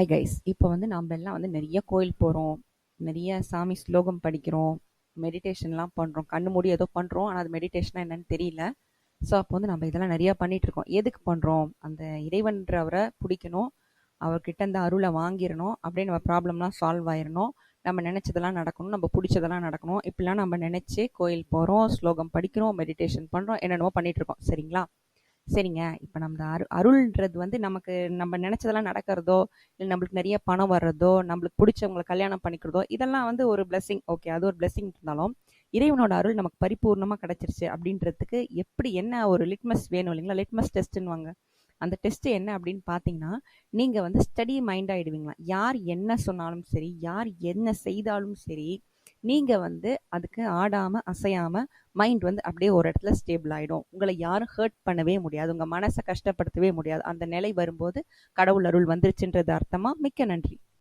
Hi guys இப்போ வந்து நாம் எல்லாம் வந்து நிறைய கோயில் போகிறோம் நிறைய சாமி ஸ்லோகம் படிக்கிறோம். மெடிடேஷன்லாம் பண்ணுறோம் கண்ணு மூடி ஏதோ பண்ணுறோம் ஆனால் அது மெடிடேஷனாக என்னன்னு தெரியல. ஸோ அப்போ வந்து நம்ம இதெல்லாம் நிறையா பண்ணிகிட்ருக்கோம் இருக்கோம். எதுக்கு பண்ணுறோம் அந்த இறைவன்றவரை பிடிக்கணும். அவர்கிட்ட இந்த அருளை வாங்கிடணும். அப்படியே நம்ம ப்ராப்ளம்லாம் சால்வ் ஆயிடணும். நம்ம நினச்சதெல்லாம் நடக்கணும். நம்ம பிடிச்சதெல்லாம் நடக்கணும். இப்படிலாம் நம்ம நினச்சி கோயில் போகிறோம் ஸ்லோகம் படிக்கிறோம் மெடிடேஷன் பண்ணுறோம் என்னென்னமோ பண்ணிகிட்ருக்கோம் இருக்கோம். சரிங்களா? சரிங்க. இப்போ நம்ம அரு அருள்ன்றது வந்து நமக்கு நம்ம நினச்சதெல்லாம் நடக்கிறதோ இல்லை நம்மளுக்கு நிறைய பணம் வர்றதோ நம்மளுக்கு பிடிச்சவங்களை கல்யாணம் பண்ணிக்கிறதோ இதெல்லாம் வந்து ஒரு பிளெஸிங் ஓகே அது ஒரு பிளெஸிங் இருந்தாலும் இறைவனோட அருள் நமக்கு பரிபூர்ணமாக கிடச்சிருச்சு அப்படின்றதுக்கு எப்படி என்ன ஒரு லிட்மஸ் வேணும் இல்லைங்களா? லிட்மஸ் டெஸ்ட்டுன்னு வாங்க அந்த டெஸ்ட் என்ன அப்படின்னு பார்த்தீங்கன்னா நீங்கள் வந்து ஸ்டடி மைண்ட் ஆகிடுவீங்களா யார் என்ன சொன்னாலும் சரி யார் என்ன செய்தாலும் சரி நீங்கள் வந்து அதுக்கு ஆடாமல் அசையாமல் மைண்ட் வந்து அப்படியே ஒரு இடத்துல ஸ்டேபிள் ஆகிடும் உங்களை யாரும் ஹர்ட் பண்ணவே முடியாது. உங்கள் மனசை கஷ்டப்படுத்தவே முடியாது. அந்த நிலை வரும்போது கடவுள் அருள் வந்துருச்சுன்றது அர்த்தமா? மிக்க நன்றி.